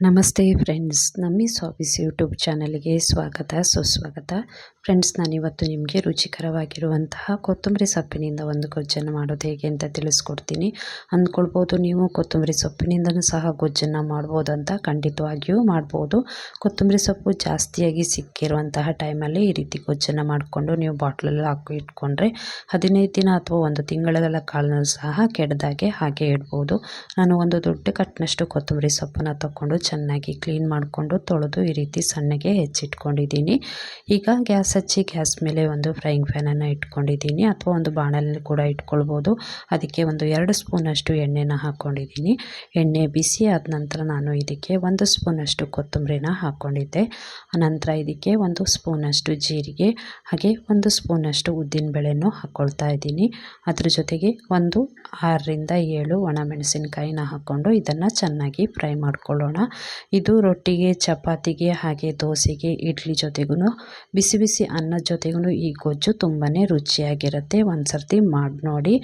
ನಮಸ್ತೆ ಫ್ರೆಂಡ್ಸ್, ನಮ್ಮಿ ಸಾಫೀಸ್ ಯೂಟ್ಯೂಬ್ ಚಾನಲ್ಗೆ ಸ್ವಾಗತ, ಸುಸ್ವಾಗತ. ಫ್ರೆಂಡ್ಸ್, ನಾನಿವತ್ತು ನಿಮಗೆ ರುಚಿಕರವಾಗಿರುವಂತಹ ಕೊತ್ತಂಬರಿ ಸೊಪ್ಪಿನಿಂದ ಒಂದು ಗೊಜ್ಜನ್ನು ಮಾಡೋದು ಹೇಗೆ ಅಂತ ತಿಳಿಸ್ಕೊಡ್ತೀನಿ. ಅಂದ್ಕೊಳ್ಬೋದು ನೀವು ಕೊತ್ತಂಬರಿ ಸೊಪ್ಪಿನಿಂದನೂ ಸಹ ಗೊಜ್ಜನ್ನು ಮಾಡ್ಬೋದು ಅಂತ ಖಂಡಿತವಾಗಿಯೂ ಮಾಡ್ಬೋದು. ಕೊತ್ತಂಬರಿ ಸೊಪ್ಪು ಜಾಸ್ತಿಯಾಗಿ ಸಿಕ್ಕಿರುವಂತಹ ಟೈಮಲ್ಲಿ ಈ ರೀತಿ ಗೊಜ್ಜನ್ನು ಮಾಡಿಕೊಂಡು ನೀವು ಬಾಟ್ಲಲ್ಲಿ ಹಾಕಿ ಇಟ್ಕೊಂಡ್ರೆ ಹದಿನೈದು ದಿನ ಅಥವಾ ಒಂದು ತಿಂಗಳ ಕಾಲನೂ ಸಹ ಕೆಡದಾಗೆ ಹಾಗೆ ಇಡ್ಬೋದು. ನಾನು ಒಂದು ದೊಡ್ಡ ಕಟ್ನಷ್ಟು ಕೊತ್ತಂಬರಿ ಸೊಪ್ಪನ್ನು ತಗೊಂಡು ಚೆನ್ನಾಗಿ ಕ್ಲೀನ್ ಮಾಡಿಕೊಂಡು ತೊಳೆದು ಈ ರೀತಿ ಸಣ್ಣಗೆ ಹೆಚ್ಚಿಟ್ಕೊಂಡಿದ್ದೀನಿ. ಈಗ ಗ್ಯಾಸ್ ಹಚ್ಚಿ ಗ್ಯಾಸ್ ಮೇಲೆ ಒಂದು ಫ್ರೈಯಿಂಗ್ ಫ್ಯಾನನ್ನು ಇಟ್ಕೊಂಡಿದ್ದೀನಿ ಅಥವಾ ಒಂದು ಬಾಣಲ್ಲಿ ಕೂಡ ಇಟ್ಕೊಳ್ಬೋದು. ಅದಕ್ಕೆ ಒಂದು ಎರಡು ಸ್ಪೂನಷ್ಟು ಎಣ್ಣೆನ ಹಾಕ್ಕೊಂಡಿದ್ದೀನಿ ಎಣ್ಣೆ ಬಿಸಿ ಆದ ನಂತರ ನಾನು ಇದಕ್ಕೆ ಒಂದು ಸ್ಪೂನಷ್ಟು ಕೊತ್ತಂಬರಿನ ಹಾಕ್ಕೊಂಡಿದ್ದೆ ಆನಂತರ ಇದಕ್ಕೆ ಒಂದು ಸ್ಪೂನಷ್ಟು ಜೀರಿಗೆ, ಹಾಗೆ ಒಂದು ಸ್ಪೂನಷ್ಟು ಉದ್ದಿನಬೇಳೆನೂ ಹಾಕ್ಕೊಳ್ತಾ ಇದ್ದೀನಿ. ಅದ್ರ ಜೊತೆಗೆ ಒಂದು ಆರರಿಂದ ಏಳು ಒಣಮೆಣಸಿನ್ಕಾಯಿನ ಹಾಕ್ಕೊಂಡು ಇದನ್ನು ಚೆನ್ನಾಗಿ ಫ್ರೈ ಮಾಡ್ಕೊಳ್ಳೋಣ. ಇದು ರೊಟ್ಟಿಗೆ, ಚಪಾತಿಗೆ ಹಾಗೆ ದೋಸೆಗೆ, ಇಡ್ಲಿ ಜೊತೆಗೂ ಬಿಸಿ ಬಿಸಿ ಅನ್ನದ ಜೊತೆಗೂ ಈ ಗೊಜ್ಜು ತುಂಬಾ ರುಚಿಯಾಗಿರುತ್ತೆ. ಒಂದು ಸರ್ತಿ ಮಾಡಿ ನೋಡಿ.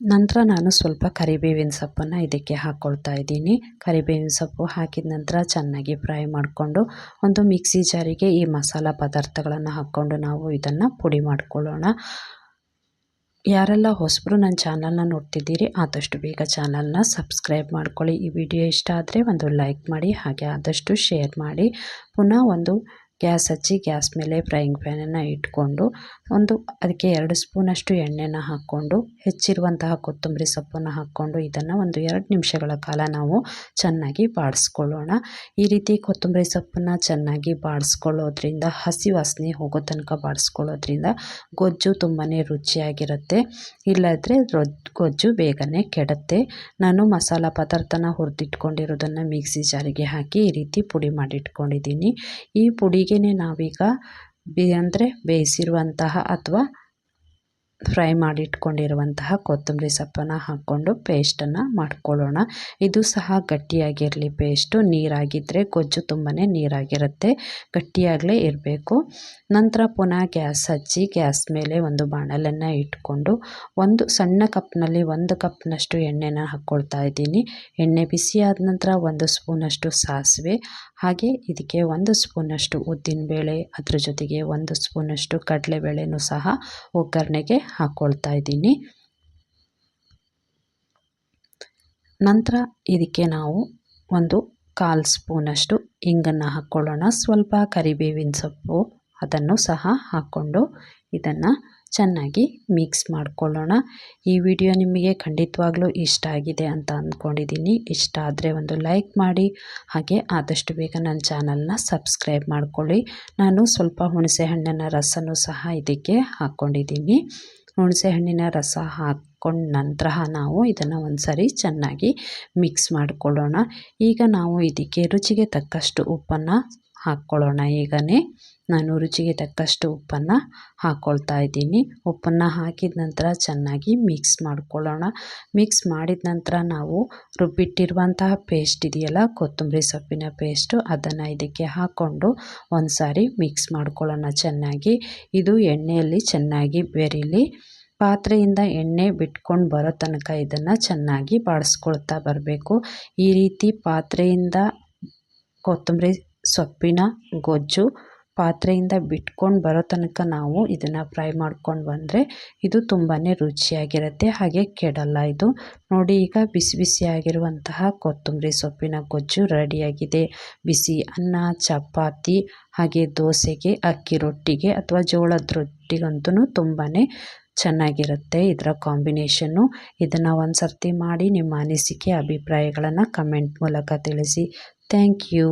ನಂತರ ನಾನು ಸ್ವಲ್ಪ ಕರಿಬೇವಿನ ಸೊಪ್ಪನ್ನು ಇದಕ್ಕೆ ಹಾಕ್ಕೊಳ್ತಾ ಇದ್ದೀನಿ. ಕರಿಬೇವಿನ ಸೊಪ್ಪು ಹಾಕಿದ ನಂತರ ಚೆನ್ನಾಗಿ ಫ್ರೈ ಮಾಡಿಕೊಂಡು ಒಂದು ಮಿಕ್ಸಿ ಜಾರಿಗೆ ಈ ಮಸಾಲ ಪದಾರ್ಥಗಳನ್ನು ಹಾಕ್ಕೊಂಡು ನಾವು ಇದನ್ನು ಪುಡಿ ಮಾಡ್ಕೊಳ್ಳೋಣ. ಯಾರೆಲ್ಲ ಹೊಸಬರು ನನ್ನ ಚಾನಲ್ನ ನೋಡ್ತಿದ್ದೀರಿ, ಆದಷ್ಟು ಬೇಗ ಚಾನಲ್ನ ಸಬ್ಸ್ಕ್ರೈಬ್ ಮಾಡ್ಕೊಳ್ಳಿ. ಈ ವಿಡಿಯೋ ಇಷ್ಟ ಆದರೆ ಒಂದು ಲೈಕ್ ಮಾಡಿ, ಹಾಗೆ ಆದಷ್ಟು ಶೇರ್ ಮಾಡಿ. ಪುನಃ ಒಂದು ಗ್ಯಾಸ್ ಹಚ್ಚಿ, ಗ್ಯಾಸ್ ಮೇಲೆ ಫ್ರೈಯಿಂಗ್ ಪ್ಯಾನನ್ನು ಇಟ್ಕೊಂಡು ಒಂದು, ಅದಕ್ಕೆ ಎರಡು ಸ್ಪೂನಷ್ಟು ಎಣ್ಣೆನ ಹಾಕ್ಕೊಂಡು, ಹೆಚ್ಚಿರುವಂತಹ ಕೊತ್ತಂಬರಿ ಸೊಪ್ಪನ್ನು ಹಾಕ್ಕೊಂಡು ಇದನ್ನು ಒಂದು ಎರಡು ನಿಮಿಷಗಳ ಕಾಲ ನಾವು ಚೆನ್ನಾಗಿ ಬಾಡಿಸ್ಕೊಳ್ಳೋಣ. ಈ ರೀತಿ ಕೊತ್ತಂಬರಿ ಸೊಪ್ಪನ್ನು ಚೆನ್ನಾಗಿ ಬಾಡಿಸ್ಕೊಳ್ಳೋದ್ರಿಂದ, ಹಸಿ ವಾಸನೆ ಹೋಗೋ ತನಕ ಬಾಡಿಸ್ಕೊಳ್ಳೋದ್ರಿಂದ ಗೊಜ್ಜು ತುಂಬಾ ರುಚಿಯಾಗಿರುತ್ತೆ. ಇಲ್ಲದ್ರೆ ಗೊಜ್ಜು ಬೇಗನೆ ಕೆಡುತ್ತೆ. ನಾನು ಮಸಾಲ ಪದಾರ್ಥನ ಹುರಿದಿಟ್ಕೊಂಡಿರೋದನ್ನು ಮಿಕ್ಸಿ ಜಾರಿಗೆ ಹಾಕಿ ಈ ರೀತಿ ಪುಡಿ ಮಾಡಿಟ್ಕೊಂಡಿದ್ದೀನಿ. ಈ ಪುಡಿಗೆ ನಾವೀಗ ಬೇ ಅಂದರೆ ಬೇಯಿಸಿರುವಂತಹ ಅಥವಾ ಫ್ರೈ ಮಾಡಿ ಇಟ್ಕೊಂಡಿರುವಂತಹ ಕೊತ್ತಂಬರಿ ಸೊಪ್ಪನ್ನು ಹಾಕ್ಕೊಂಡು ಪೇಸ್ಟನ್ನು ಮಾಡ್ಕೊಳ್ಳೋಣ. ಇದು ಸಹ ಗಟ್ಟಿಯಾಗಿರಲಿ ಪೇಸ್ಟು. ನೀರಾಗಿದ್ದರೆ ಗೊಜ್ಜು ತುಂಬಾ ನೀರಾಗಿರುತ್ತೆ. ಗಟ್ಟಿಯಾಗಲೇ ಇರಬೇಕು. ನಂತರ ಪುನಃ ಗ್ಯಾಸ್ ಹಚ್ಚಿ ಗ್ಯಾಸ್ ಮೇಲೆ ಒಂದು ಬಾಣಲನ್ನು ಇಟ್ಕೊಂಡು ಒಂದು ಸಣ್ಣ ಕಪ್ನಲ್ಲಿ ಒಂದು ಕಪ್ನಷ್ಟು ಎಣ್ಣೆನ ಹಾಕ್ಕೊಳ್ತಾ ಇದ್ದೀನಿ. ಎಣ್ಣೆ ಬಿಸಿಯಾದ ನಂತರ ಒಂದು ಸ್ಪೂನಷ್ಟು ಸಾಸಿವೆ, ಹಾಗೆ ಇದಕ್ಕೆ ಒಂದು ಸ್ಪೂನಷ್ಟು ಉದ್ದಿನಬೇಳೆ, ಅದರ ಜೊತೆಗೆ ಒಂದು ಸ್ಪೂನಷ್ಟು ಕಡಲೆಬೇಳೆನೂ ಸಹ ಒಗ್ಗರಣೆಗೆ ಹಾಕ್ಕೊಳ್ತಾ ಇದ್ದೀನಿ. ನಂತರ ಇದಕ್ಕೆ ನಾವು ಒಂದು ಕಾಲ್ ಸ್ಪೂನಷ್ಟು ಹಿಂಗನ್ನು ಹಾಕ್ಕೊಳ್ಳೋಣ. ಸ್ವಲ್ಪ ಕರಿಬೇವಿನ ಸೊಪ್ಪು ಅದನ್ನು ಸಹ ಹಾಕ್ಕೊಂಡು ಇದನ್ನು ಚೆನ್ನಾಗಿ ಮಿಕ್ಸ್ ಮಾಡ್ಕೊಳ್ಳೋಣ. ಈ ವಿಡಿಯೋ ನಿಮಗೆ ಖಂಡಿತವಾಗ್ಲೂ ಇಷ್ಟ ಆಗಿದೆ ಅಂತ ಅಂದ್ಕೊಂಡಿದ್ದೀನಿ. ಇಷ್ಟ ಆದರೆ ಒಂದು ಲೈಕ್ ಮಾಡಿ, ಹಾಗೆ ಆದಷ್ಟು ಬೇಗ ನನ್ನ ಚಾನಲ್ನ ಸಬ್ಸ್ಕ್ರೈಬ್ ಮಾಡ್ಕೊಳ್ಳಿ. ನಾನು ಸ್ವಲ್ಪ ಹುಣಸೆ ಹಣ್ಣಿನ ರಸನೂ ಸಹ ಇದಕ್ಕೆ ಹಾಕ್ಕೊಂಡಿದ್ದೀನಿ. ಹುಣಸೆ ಹಣ್ಣಿನ ರಸ ಹಾಕ್ಕೊಂಡ ನಂತರ ನಾವು ಇದನ್ನು ಒಂದು ಸರಿ ಚೆನ್ನಾಗಿ ಮಿಕ್ಸ್ ಮಾಡಿಕೊಳ್ಳೋಣ. ಈಗ ನಾವು ಇದಕ್ಕೆ ರುಚಿಗೆ ತಕ್ಕಷ್ಟು ಉಪ್ಪನ್ನು ಹಾಕ್ಕೊಳ್ಳೋಣ ಈಗನೇ ನಾನು ರುಚಿಗೆ ತಕ್ಕಷ್ಟು ಉಪ್ಪನ್ನು ಹಾಕ್ಕೊಳ್ತಾ ಇದ್ದೀನಿ. ಉಪ್ಪನ್ನು ಹಾಕಿದ ನಂತರ ಚೆನ್ನಾಗಿ ಮಿಕ್ಸ್ ಮಾಡ್ಕೊಳ್ಳೋಣ. ಮಿಕ್ಸ್ ಮಾಡಿದ ನಂತರ ನಾವು ರುಬ್ಬಿಟ್ಟಿರುವಂತಹ ಪೇಸ್ಟ್ ಇದೆಯಲ್ಲ, ಕೊತ್ತಂಬರಿ ಸೊಪ್ಪಿನ ಪೇಸ್ಟು ಅದನ್ನು ಇದಕ್ಕೆ ಹಾಕ್ಕೊಂಡು ಒಂದು ಸಾರಿ ಮಿಕ್ಸ್ ಮಾಡ್ಕೊಳ್ಳೋಣ ಚೆನ್ನಾಗಿ. ಇದು ಎಣ್ಣೆಯಲ್ಲಿ ಚೆನ್ನಾಗಿ ಬೆರೀಲಿ. ಪಾತ್ರೆಯಿಂದ ಎಣ್ಣೆ ಬಿಟ್ಕೊಂಡು ಬರೋ ತನಕ ಇದನ್ನು ಚೆನ್ನಾಗಿ ಬಾಡಿಸ್ಕೊಳ್ತಾ ಬರಬೇಕು. ಈ ರೀತಿ ಪಾತ್ರೆಯಿಂದ ಕೊತ್ತಂಬರಿ ಸೊಪ್ಪಿನ ಗೊಜ್ಜು ಪಾತ್ರೆಯಿಂದ ಬಿಟ್ಕೊಂಡು ಬರೋ ತನಕ ನಾವು ಇದನ್ನು ಫ್ರೈ ಮಾಡ್ಕೊಂಡು ಬಂದರೆ ಇದು ತುಂಬಾ ರುಚಿಯಾಗಿರುತ್ತೆ, ಹಾಗೆ ಕೆಡಲ್ಲ ಇದು. ನೋಡಿ, ಈಗ ಬಿಸಿ ಬಿಸಿಯಾಗಿರುವಂತಹ ಕೊತ್ತಂಬರಿ ಸೊಪ್ಪಿನ ಗೊಜ್ಜು ರೆಡಿಯಾಗಿದೆ. ಬಿಸಿ ಅನ್ನ, ಚಪಾತಿ, ಹಾಗೆ ದೋಸೆಗೆ ಅಕ್ಕಿ ರೊಟ್ಟಿಗೆ ಅಥವಾ ಜೋಳದ ರೊಟ್ಟಿಗಂತೂ ತುಂಬಾ ಚೆನ್ನಾಗಿರುತ್ತೆ ಇದರ ಕಾಂಬಿನೇಷನ್ನು. ಇದನ್ನು ಒಂದು ಸರ್ತಿ ಮಾಡಿ ನಿಮ್ಮ ಅನಿಸಿಕೆ, ಅಭಿಪ್ರಾಯಗಳನ್ನು ಕಮೆಂಟ್ ಮೂಲಕ ತಿಳಿಸಿ. Thank you.